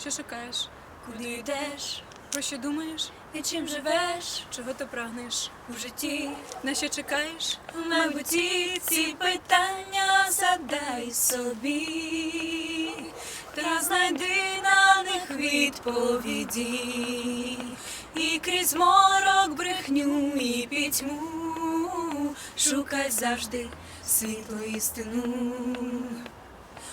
Що шукаєш? Куди йдеш Про що думаєш? і чим живеш Чого ти прагнеш? у житті? На що чекаєш? В майбутті ці питання задай собі, та знайди на них відповіді, і крізь морок брехню і пітьму шукай завжди світло істину.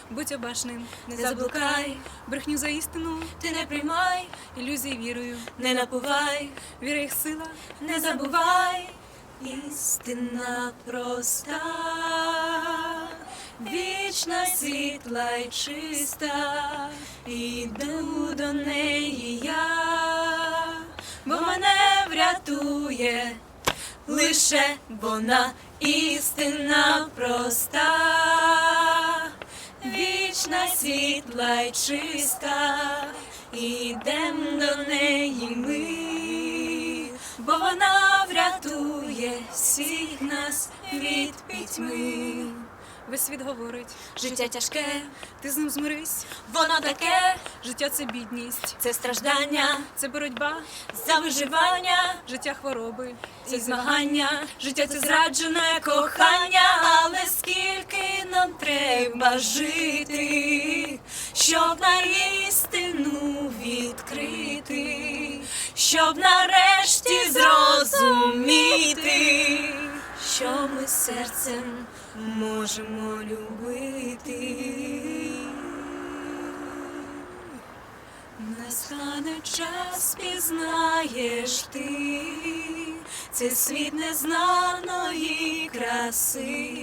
Будь обачним, Не заблукай, брехню за істину, ти не приймай, ілюзії вірою. не напувай. Віра їх сила, Не забувай, істина проста, вічна, світла й чиста, іду до неї я, бо мене врятує. Лише вона істина проста, вічна, світла й чиста, ідем до неї ми, бо вона врятує всіх нас від пітьми. Весь світ говорить. Життя тяжке, Ти з ним змирись. воно таке, Життя це бідність, це страждання, це боротьба, за виживання. життя хвороби. Це змагання, життя це зраджене кохання, але скільки нам треба жити, щоб на істину відкрити, щоб нарешті зрозуміти, що ми серцем можемо любити. Настане час, пізнаєш ти, це світ незнаної краси,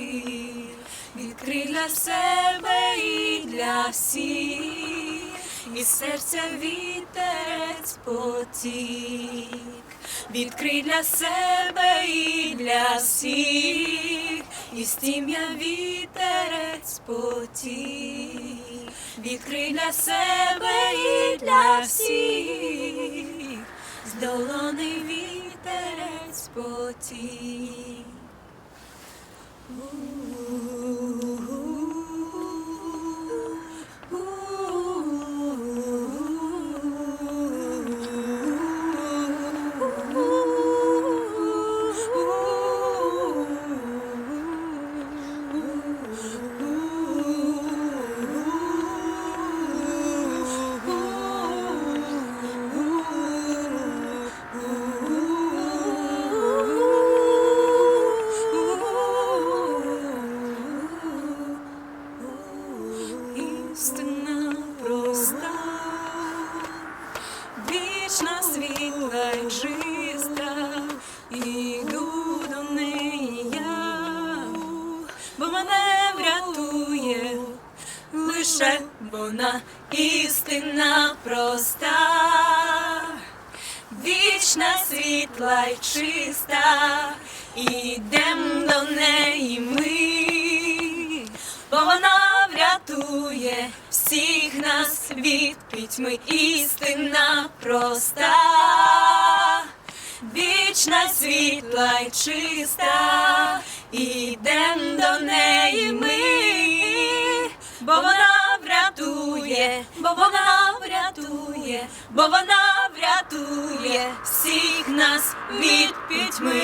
відкрий для себе і для всіх, і серця вітерець потік, відкрий для себе і для всіх, і стім'я вітерець потік. Відкрий для себе і для всіх, здоланий вітерець потік. Істина проста, вічна світла й бо мене врятує. Лише вона істина проста, вічна світла й чиста, ідем до неї ми, бо вона врятує всіх нас від пітьми, істина проста, вічна світла й чиста, врятує, бо вона врятує, бо вона врятує всіх нас від пітьми.